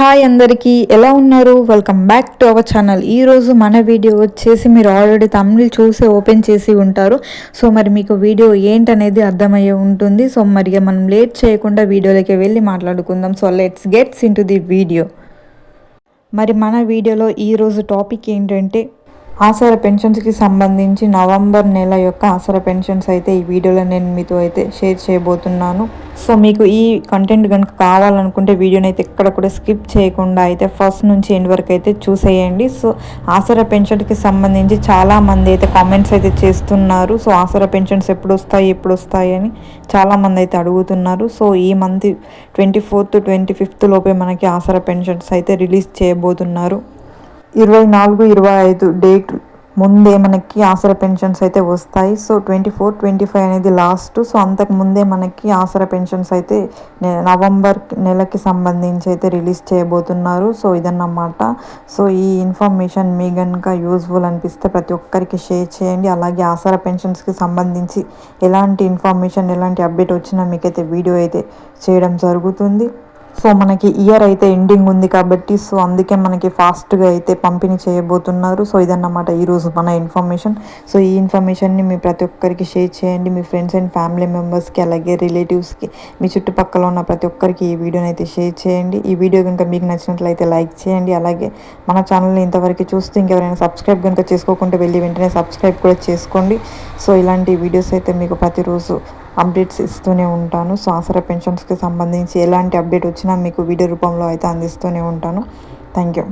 Hi అందరికీ ఎలా ఉన్నారు? Welcome back to our channel ఈరోజు మన వీడియో వచ్చేసి మీరు ఆల్రెడీ తమిళ్ చూసి ఓపెన్ చేసి ఉంటారు. సో మరి మీకు వీడియో ఏంటనేది అర్థమయ్యే ఉంటుంది. సో మరి మనం లేట్ చేయకుండా వీడియోలోకి వెళ్ళి మాట్లాడుకుందాం. So let's gets into the video మరి మన వీడియోలో ఈరోజు టాపిక్ ఏంటంటే ఆసర పెన్షన్స్కి సంబంధించి నవంబర్ నెల యొక్క ఆసర పెన్షన్స్ అయితే ఈ వీడియోలో నేను మీతో అయితే షేర్ చేయబోతున్నాను. సో మీకు ఈ కంటెంట్ కనుక కావాలనుకుంటే వీడియోని అయితే ఎక్కడ కూడా స్కిప్ చేయకుండా అయితే ఫస్ట్ నుంచి ఎండ్ వరకు అయితే చూసేయండి. సో ఆసర పెన్షన్కి సంబంధించి చాలామంది అయితే కామెంట్స్ అయితే చేస్తున్నారు. సో ఆసర పెన్షన్స్ ఎప్పుడు వస్తాయి ఎప్పుడు వస్తాయి అని చాలామంది అయితే అడుగుతున్నారు. సో ఈ month twenty fourth twenty fifth లోపే మనకి ఆసర పెన్షన్స్ అయితే రిలీజ్ చేయబోతున్నారు. ఇరవై నాలుగు ఇరవై ఐదు డేట్ ముందే మనకి ఆసరా పెన్షన్స్ అయితే వస్తాయి. So twenty four twenty five అనేది లాస్ట్. సో అంతకు ముందే మనకి ఆసరా పెన్షన్స్ అయితే నవంబర్ నెలకి సంబంధించి అయితే రిలీజ్ చేయబోతున్నారు. సో ఇదన్నమాట. సో ఈ ఇన్ఫర్మేషన్ మీ కనుక యూజ్ఫుల్ అనిపిస్తే ప్రతి ఒక్కరికి షేర్ చేయండి. అలాగే ఆసరా పెన్షన్స్కి సంబంధించి ఎలాంటి ఇన్ఫర్మేషన్ ఎలాంటి అప్డేట్ వచ్చినా మీకైతే వీడియో అయితే చేయడం జరుగుతుంది. సో మనకి ఇయర్ అయితే ఎండింగ్ ఉంది కాబట్టి సో అందుకే మనకి ఫాస్ట్గా అయితే పంపిణీ చేయబోతున్నారు. సో ఇదన్నమాట ఈరోజు మన ఇన్ఫర్మేషన్ సో ఈ ఇన్ఫర్మేషన్ని మీ ప్రతి ఒక్కరికి షేర్ చేయండి. మీ ఫ్రెండ్స్ అండ్ ఫ్యామిలీ మెంబర్స్కి అలాగే రిలేటివ్స్కి మీ చుట్టుపక్కల ఉన్న ప్రతి ఒక్కరికి ఈ వీడియోని అయితే షేర్ చేయండి. ఈ వీడియో కనుక మీకు నచ్చినట్లయితే లైక్ చేయండి. అలాగే మన ఛానల్ని ఇంతవరకు చూస్తే ఇంకెవరైనా సబ్స్క్రైబ్ కనుక చేసుకోకుంటే వెళ్ళి వెంటనే సబ్స్క్రైబ్ కూడా చేసుకోండి. సో ఇలాంటి వీడియోస్ అయితే మీకు ప్రతిరోజు అప్డేట్స్ ఇస్తూనే ఉంటాను. సో పెన్షన్స్కి సంబంధించి ఎలాంటి అప్డేట్ వచ్చినా మీకు వీడియో రూపంలో అయితే అందిస్తూనే ఉంటాను. Thank you